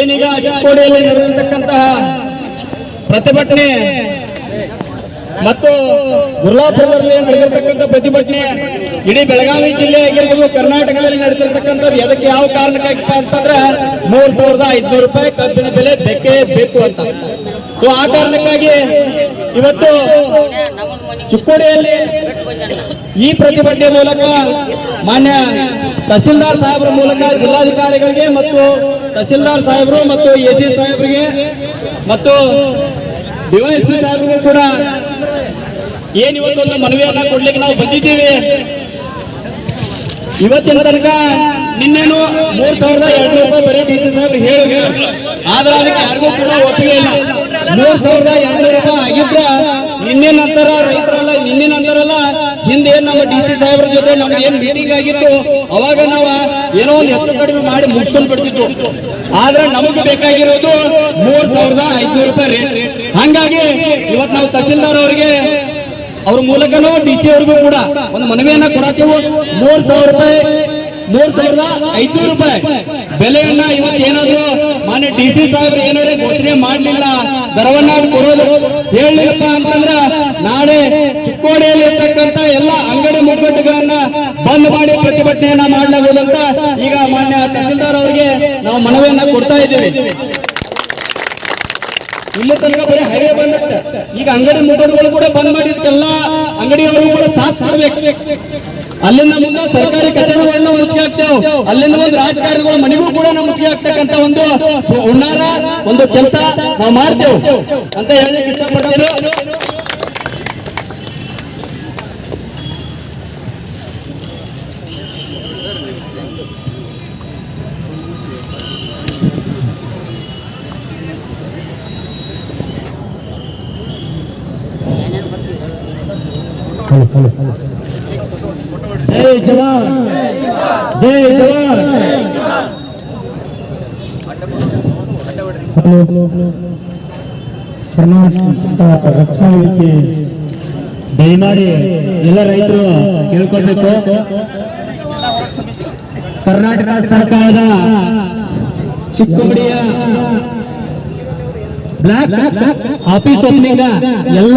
ಏನೀಗ ಚಿಕ್ಕೋಡಿಯಲ್ಲಿ ನಡೆದಿರ್ತಕ್ಕಂತಹ ಪ್ರತಿಭಟನೆ ಮತ್ತು ಗುರ್ಲಾಪುರದಲ್ಲಿ ನಡೆದಿರತಕ್ಕಂಥ ಪ್ರತಿಭಟನೆ ಇಡೀ ಬೆಳಗಾವಿ ಜಿಲ್ಲೆ ಆಗಿರ್ಬೋದು ಕರ್ನಾಟಕದಲ್ಲಿ ನಡೆದಿರ್ತಕ್ಕಂಥದ್ದು. ಎದಕ್ಕೆ ಯಾವ ಕಾರಣಕ್ಕಾಗಿ ಅಂತಂದ್ರೆ ಮೂರ್ ಸಾವಿರದ ಐದ್ನೂರು ರೂಪಾಯಿ ಕಬ್ಬಿನ ಬೆಲೆ ಬೇಕೇ ಬೇಕು ಅಂತ. ಸೊ ಆ ಕಾರಣಕ್ಕಾಗಿ ಇವತ್ತು ಚಿಕ್ಕೋಡಿಯಲ್ಲಿ ಈ ಪ್ರತಿಭಟನೆ ಮೂಲಕ ಮಾನ್ಯ ತಹಸೀಲ್ದಾರ್ ಸಾಹೇಬರ ಮೂಲಕ ಜಿಲ್ಲಾಧಿಕಾರಿಗಳಿಗೆ ಮತ್ತು ತಹಸೀಲ್ದಾರ್ ಸಾಹೇಬರು ಮತ್ತು ಎ ಸಿ ಸಾಹೇಬರಿಗೆ ಮತ್ತು ಡಿವೈಎಸ್ಪಿ ಸಾಹೇಬರಿಗೂ ಕೂಡ ಏನ್ ಇವತ್ತೊಂದು ಮನವಿಯನ್ನ ಕೊಡ್ಲಿಕ್ಕೆ ನಾವು ಬಂದಿದ್ದೀವಿ. ಇವತ್ತಿನ ತನಕ ನಿನ್ನೇನು ಮೂರ್ ಸಾವಿರದ ಎರಡು ರೂಪಾಯಿ ಬರೀ ಡಿ ಸಿ ಸಾಹೇಬ್ರು ಹೇಳಿ ಆದ್ರೆ ಅದಕ್ಕೆ ಯಾರಿಗೂ ಕೂಡ ಒಪ್ಪಿಗೆ ಇಲ್ಲ. ಮೂರ್ ಸಾವಿರದ ಎರಡ್ ರೂಪಾಯಿ ಆಗಿದ್ರೆ ನಿನ್ನೆ ನಂತರ ನಂತರಲ್ಲ ಹಿಂದೆ ನಮ್ಮ ಡಿ ಸಿ ಸಾಹೇಬ್ರ ಜೊತೆ ನಮ್ಗೆ ಏನ್ ಮೀಟಿಂಗ್ ಆಗಿತ್ತು, ಅವಾಗ ನಾವು ಏನೋ ಒಂದು ಹೆಚ್ಚು ಕಡಿಮೆ ಮಾಡಿ ಮುಗಿಸ್ಕೊಂಡ್ ಬಿಡ್ತಿತ್ತು ಆದ್ರೆ ನಮಗೆ ಬೇಕಾಗಿರೋದು ಮೂರ್ ಸಾವಿರದ ಐದ್ನೂರು ರೂಪಾಯಿ ಹಂಗಾಗಿ ಇವತ್ತು ನಾವು ತಹಸೀಲ್ದಾರ್ ಅವರಿಗೆ, ಅವ್ರ ಮೂಲಕನೂ ಡಿ ಸಿ ಅವ್ರಿಗೂ ಕೂಡ ಒಂದು ಮನವಿಯನ್ನ ಕೊಡತ್ತೀವಿ ಮೂರ್ ಸಾವಿರ ರೂಪಾಯಿ, ಮೂರ್ ಸಾವಿರದ ಐದ್ನೂರು ರೂಪಾಯಿ. ಬೆಲೆಯನ್ನ ಇವತ್ತು ಏನಾದ್ರು ಮಾನ್ಯ ಡಿ ಸಿ ಸಾಹೇಬ್ರು ಏನಾದ್ರು ಘೋಷಣೆ ಮಾಡ್ಲಿಲ್ಲ, ದರವನ್ನ ಕೊಡೋದು ಹೇಳಿಲ್ಲಪ್ಪ ಅಂತಂದ್ರ ನಾಳೆ ಚಿಕ್ಕೋಡಿಯಲ್ಲಿ ಇರ್ತಕ್ಕಂತ ಎಲ್ಲ ಅಂಗಡಿ ಮುಗ್ಗಟ್ಟುಗಳನ್ನ ಬಂದ್ ಮಾಡಿ ಪ್ರತಿಭಟನೆಯನ್ನ ಮಾಡಲಾಗುವುದಂತ ಈಗ ಮಾನ್ಯ ತಹಸೀಲ್ದಾರ್ ಅವರಿಗೆ ನಾವು ಮನವಿಯನ್ನ ಕೊಡ್ತಾ ಇದ್ದೀವಿ. ಇಲ್ಲಿ ತನಕ ಬರೀ ಹೈವೇ ಬಂದ ಈಗ ಅಂಗಡಿ ಮುಖಂಡಗಳು ಕೂಡ ಬಂದ್ ಮಾಡಿದಕ್ಕೆಲ್ಲ ಅಂಗಡಿಯವರು ಕೂಡ ಸಾಥ್ ಕೊಡ್ಬೇಕು. ಅಲ್ಲಿಂದ ಮುಂದೆ ಸರ್ಕಾರಿ ಕಚೇರಿಗಳನ್ನ ಮುಖ್ಯ ಆಗ್ತೇವೆ. ಅಲ್ಲಿಂದ ಒಂದು ರಾಜಕಾರಣಿಗಳ ಮನೆಗೂ ಕೂಡ ನಾವು ಮುಖ್ಯ ಆಗ್ತಕ್ಕಂತ ಒಂದು ಹುನ್ನಾರ ಒಂದು ಕೆಲಸ ನಾವು ಮಾಡ್ತೇವೆ ಅಂತ ಹೇಳಲಿಕ್ಕೆ ಇಷ್ಟಪಡ್ತೇನೆ ಜೈ ಜವಾನ್ ಜೈ ಜವಾನ್ ಕರ್ನಾಟಕ ರಕ್ಷಣಾ ವೇದಿಕೆ ದಯಮಾಡಿ ಎಲ್ಲ ರೈತರು ಕೇಳ್ಕೊಳ್ಬೇಕು ಕರ್ನಾಟಕ ಸರ್ಕಾರದ ಚಿಕ್ಕಮಡಿಯ ಬ್ಲಾಕ್ ಆಫೀಸ್ ಓಪನಿಂಗ್ ಎಲ್ಲ